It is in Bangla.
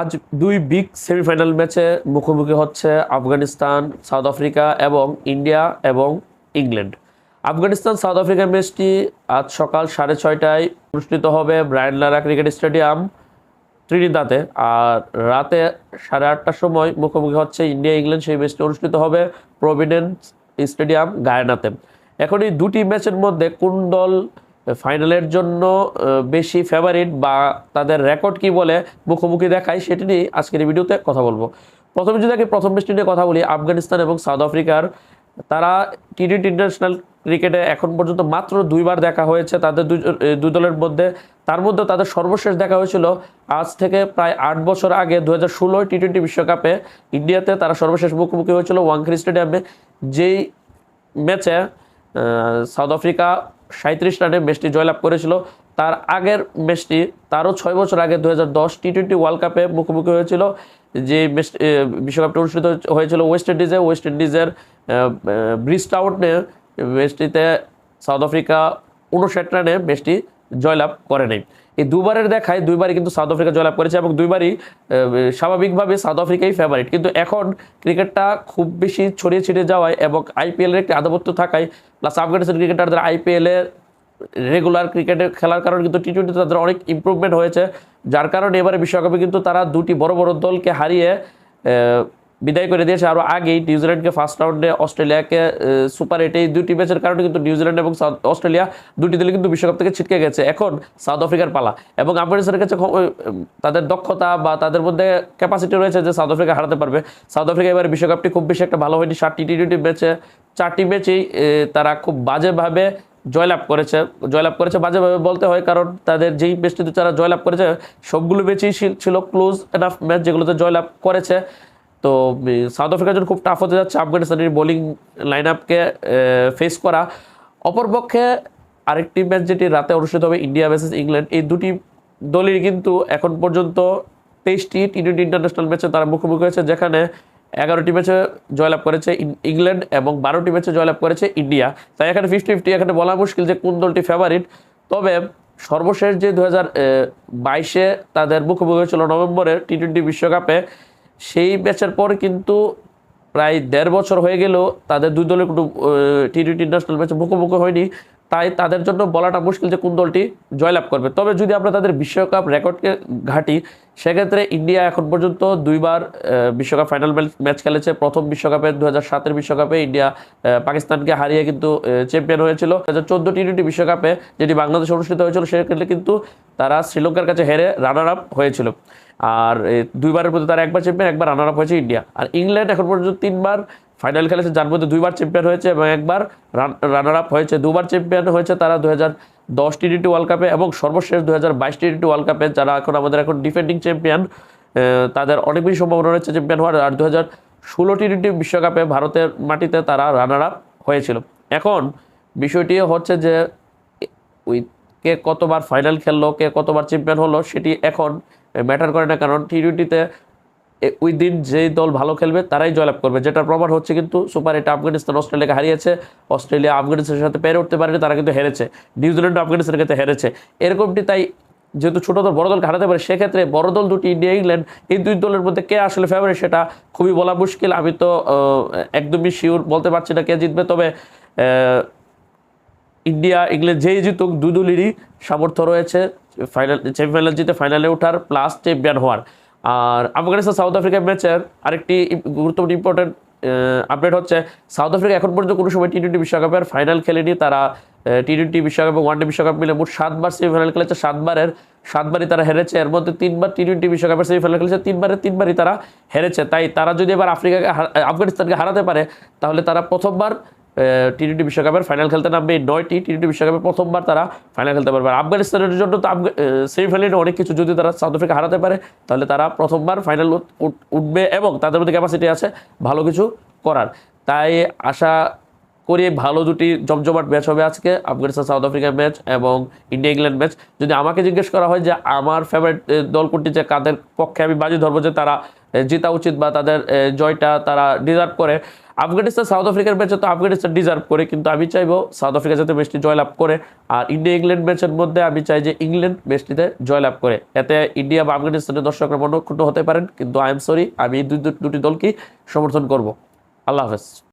আজ দুই বিগ সেমিফাইনাল ম্যাচে মুখোমুখি হচ্ছে আফগানিস্তান, সাউথ আফ্রিকা এবং ইন্ডিয়া এবং ইংল্যান্ড। আফগানিস্তান, সাউথ আফ্রিকার ম্যাচটি আজ সকাল সাড়ে ছয়টায় অনুষ্ঠিত হবে ব্রায়ন লারা ক্রিকেট স্টেডিয়াম ত্রিনিদাতে আর রাতে সাড়ে আটটার সময় মুখোমুখি হচ্ছে ইন্ডিয়া ইংল্যান্ড সেই ম্যাচটি অনুষ্ঠিত হবে প্রভিডেন্স স্টেডিয়াম গায়নাতে। এখন এই দুটি ম্যাচের মধ্যে কোন দল ফাইনালের জন্য বেশি ফেভারিট বা তাদের রেকর্ড কি বলে মুখোমুখি দেখায় সেটি নিয়ে আজকের ভিডিওতে কথা বলব। প্রথমে যদি আগে প্রথম ম্যাচটি নিয়ে কথা বলি, আফগানিস্তান এবং সাউথ আফ্রিকার, তারা টি টোয়েন্টি ইন্টারন্যাশনাল ক্রিকেটে এখন পর্যন্ত মাত্র দুইবার দেখা হয়েছে। তাদের দুই দলের মধ্যে, তার মধ্যে তাদের সর্বশেষ দেখা হয়েছিল আজ থেকে প্রায় আট বছর আগে দু হাজার ষোলোয় টি টোয়েন্টি বিশ্বকাপে। ইন্ডিয়াতে তারা সর্বশেষ মুখোমুখি হয়েছিল ওয়াংখেড়ে স্টেডিয়ামে। যেই ম্যাচে সাউথ আফ্রিকা সাঁত্রিশ রানে ম্যাচটি জয়লাভ করেছিল। তার আগের ম্যাচটি, তারও ছয় বছর আগে দু হাজার দশ টি টোয়েন্টি ওয়ার্ল্ড কাপে মুখোমুখি হয়েছিল। যে বিশ্বকাপটি অনুষ্ঠিত হয়েছিল ওয়েস্ট ইন্ডিজে ওয়েস্ট ইন্ডিজের ব্রিজ টাউনে ম্যাচটিতে সাউথ আফ্রিকা উনষাট রানে ম্যাচটি জয়লাভ করে নাই। এই দুবারের দেখায় দুইবারই কিন্তু সাউথ আফ্রিকা জয়লাভ করেছে এবং দুইবারই স্বাভাবিকভাবে সাউথ আফ্রিকাই ফেভারিট কিন্তু এখন ক্রিকেটটা খুব বেশি ছড়িয়ে ছিটিয়ে যাওয়ায় এবং আইপিএলের একটি আধিপত্য থাকায় প্লাস আফগানিস্তান ক্রিকেটারদের আইপিএলের রেগুলার ক্রিকেটে খেলার কারণে কিন্তু টি টোয়েন্টিতে তাদের অনেক ইম্প্রুভমেন্ট হয়েছে, যার কারণে এবারে বিশ্বকাপে কিন্তু তারা দুটি বড় বড় দলকে হারিয়ে বিদায় করে দিয়েছে। আরও আগেই নিউজিল্যান্ডকে ফার্স্ট রাউন্ডে অস্ট্রেলিয়াকে সুপার এইট এই দুটি ম্যাচের কারণে কিন্তু নিউজিল্যান্ড এবং সাউথ অস্ট্রেলিয়া দুটি দলে কিন্তু বিশ্বকাপ থেকে ছিটকে গেছে। এখন সাউথ আফ্রিকার পালা এবং আফগানিস্তানের কাছে তাদের দক্ষতা বা তাদের মধ্যে ক্যাপাসিটি রয়েছে যে সাউথ আফ্রিকা হারাতে পারবে। সাউথ আফ্রিকা এবার বিশ্বকাপটি খুব বেশি একটা ভালো হয়নি। ষাটটি টি টোয়েন্টি ম্যাচে চারটি ম্যাচেই তারা খুব বাজেভাবে জয়লাভ করেছে। জয়লাভ করেছে বাজেভাবে বলতে হয় কারণ তাদের যেই ম্যাচটিতে তারা জয়লাভ করেছে, সবগুলো ম্যাচেই ছিল- ছিল ক্লোজ এনাফ ম্যাচ যেগুলোতে জয়লাভ করেছে। তো সাউথ আফ্রিকার জন্য খুব টাফ হতে যাচ্ছে, আফগানিস্তানের বোলিং লাইন আপকে ফেস করা। অপরপক্ষে আরেকটি ম্যাচ যেটি রাতে অনুষ্ঠিত হবে ইন্ডিয়া ভার্সেস ইংল্যান্ড এই দুটি দলই কিন্তু এখন পর্যন্ত তেইশটি টি টোয়েন্টি ইন্টারন্যাশনাল ম্যাচে তারা মুখোমুখি হয়েছে, যেখানে এগারোটি ম্যাচে জয়লাভ করেছে ইংল্যান্ড এবং বারোটি ম্যাচে জয়লাভ করেছে ইন্ডিয়া তাই এখানে ফিফটি ফিফটি এখানে বলা মুশকিল যে কোন দলটি ফেভারিট তবে সর্বশেষ যে দু হাজার বাইশে তাদের মুখোমুখি হয়েছিল নভেম্বরের টি টোয়েন্টি বিশ্বকাপে সেই ম্যাচের পর কিন্তু প্রায় দেড় বছর হয়ে গেলেও তাদের দুই দলের কোনো টি টোয়েন্টি ইন্টারন্যাশনাল ম্যাচে মুখোমুখি হয়নি। তাই তাদের জন্য বলাটা মুশকিল যে কোন দলটি জয়লাভ করবে। তবে যদি আমরা তাদের বিশ্বকাপ রেকর্ডকে ঘাটি, সেক্ষেত্রে ইন্ডিয়া এখন পর্যন্ত দুইবার বিশ্বকাপ ফাইনাল ম্যাচ খেলেছে। প্রথম বিশ্বকাপে দু হাজার সাতের বিশ্বকাপে ইন্ডিয়া পাকিস্তানকে হারিয়ে কিন্তু চ্যাম্পিয়ন হয়েছিল। দু হাজার চোদ্দ টি টোয়েন্টি বিশ্বকাপে যেটি বাংলাদেশে অনুষ্ঠিত হয়েছিল, সেক্ষেত্রে কিন্তু তারা শ্রীলঙ্কার কাছে হেরে রানার আপ হয়েছিল। আর দুইবারের মধ্যে তারা একবার চ্যাম্পিয়ন একবার রানার আপ হয়েছে ইন্ডিয়া। আর ইংল্যান্ড এখন পর্যন্ত তিনবার ফাইনাল খেলেছে, যার মধ্যে দুইবার চ্যাম্পিয়ন হয়েছে এবং একবার রানার আপ হয়েছে। দুবার চ্যাম্পিয়ন হয়েছে তারা দু হাজার দশ টি টোয়েন্টি ওয়ার্ল্ড কাপে এবং সর্বশেষ দু হাজার বাইশ টি টোয়েন্টি ওয়ার্ল্ড কাপে যারা এখন আমাদের এখন ডিফেন্ডিং চ্যাম্পিয়ন তাদের অনেক বেশি সম্ভাবনা রয়েছে চ্যাম্পিয়ন হওয়ার। আর দু হাজার ষোলো টি টোয়েন্টি বিশ্বকাপে ভারতের মাটিতে তারা রানার আপ হয়েছিল। এখন বিষয়টি হচ্ছে যে ওই কে কতবার ফাইনাল খেললো, কে কতবার চ্যাম্পিয়ন হলো, সেটি এখন ম্যাটার করে না, কারণ টি টোয়েন্টিতে ওই দিন যেই দল ভালো খেলবে, তারাই জয়লাভ করবে। যেটা প্রমাণ হচ্ছে কিন্তু সুপার এটা আফগানিস্তান অস্ট্রেলিয়াকে হারিয়েছে। অস্ট্রেলিয়া আফগানিস্তানের সাথে পেরে উঠতে পারেনি, তারা কিন্তু হেরেছে। নিউজিল্যান্ড আফগানিস্তানের ক্ষেত্রে হেরেছে। এরকমটি তাই যেহেতু ছোট দল, বড় দলকে হারাতে পারে, সেক্ষেত্রে বড় দল দুটি ইন্ডিয়া ইংল্যান্ড এই দুই দলের মধ্যে কে আসলে ফেভারিট সেটা খুবই বলা মুশকিল। আমি তো একদমই শিওর বলতে পারছি না কে জিতবে, তবে ইন্ডিয়া, ইংল্যান্ড যেই জিতুক দুই দলেরই সামর্থ্য রয়েছে। ফাইনাল সেমিফাইনাল জিতে ফাইনালে ওঠার প্লাস চ্যাম্পিয়ন হওয়ার। আর আফগানিস্তান সাউথ আফ্রিকা ম্যাচের আরেকটি গুরুত্বপূর্ণ ইম্পর্টেন্ট আপডেট হচ্ছে সাউথ আফ্রিকা এখন পর্যন্ত কোনো সময় টি টোয়েন্টি বিশ্বকাপের ফাইনাল খেলেনি। তারা টি টোয়েন্টি বিশ্বকাপ এবং ওয়ানডে বিশ্বকাপ মিলে মোট সাতবার সেমিফাইনাল খেলেছে, সাতবারের, সাতবারই তারা হেরেছে। এর মধ্যে তিনবার টি টোয়েন্টি বিশ্বকাপের সেমিফাইনাল খেলেছে তিনবারের তিনবারই তারা হেরেছে। তাই তারা যদি এবার আফ্রিকাকে আফগানিস্তানকে হারাতে পারে, তাহলে তারা প্রথমবার টি টোয়েন্টি বিশ্বকাপের ফাইনাল খেলতে নামবে নয়টি। টি টোয়েন্টি বিশ্বকাপে প্রথমবার তারা ফাইনাল খেলতে পারবে। আফগানিস্তানের জন্য তো সেমিফাইনালে অনেক কিছু যদি তারা সাউথ আফ্রিকা হারাতে পারে, তাহলে তারা প্রথমবার ফাইনাল উঠবে এবং তাদের মধ্যে ক্যাপাসিটি আছে ভালো কিছু করার। তাই আশা করি ভালো দুটি জমজমাট ম্যাচ হবে আজকে, আফগানিস্তান সাউথ আফ্রিকার ম্যাচ এবং ইন্ডিয়া ইংল্যান্ড ম্যাচ যদি আমাকে জিজ্ঞেস করা হয় যে আমার ফেভারিট দল কোনটি যে কাদের পক্ষে আমি বাজি ধরবো যে তারা জেতা উচিত বা তাদের জয়টা তারা ডিজার্ভ করে আফগানিস্তান, সাউথ আফ্রিকার ম্যাচে তো আফগানিস্তান ডিজার্ভ করে, কিন্তু আমি চাইব সাউথ আফ্রিকা যাতে ম্যাচটি জয়লাভ করে। আর ইন্ডিয়া ইংল্যান্ড ম্যাচের মধ্যে আমি চাই যে ইংল্যান্ড ম্যাচটিতে জয়লাভ করে। এতে ইন্ডিয়া বা আফগানিস্তানের দর্শকরা মনক্ষুণ্ণ হতে পারেন, কিন্তু আই এম সরি আমি দুই দুটি দলকেই সমর্থন করব। আল্লাহ হাফেজ।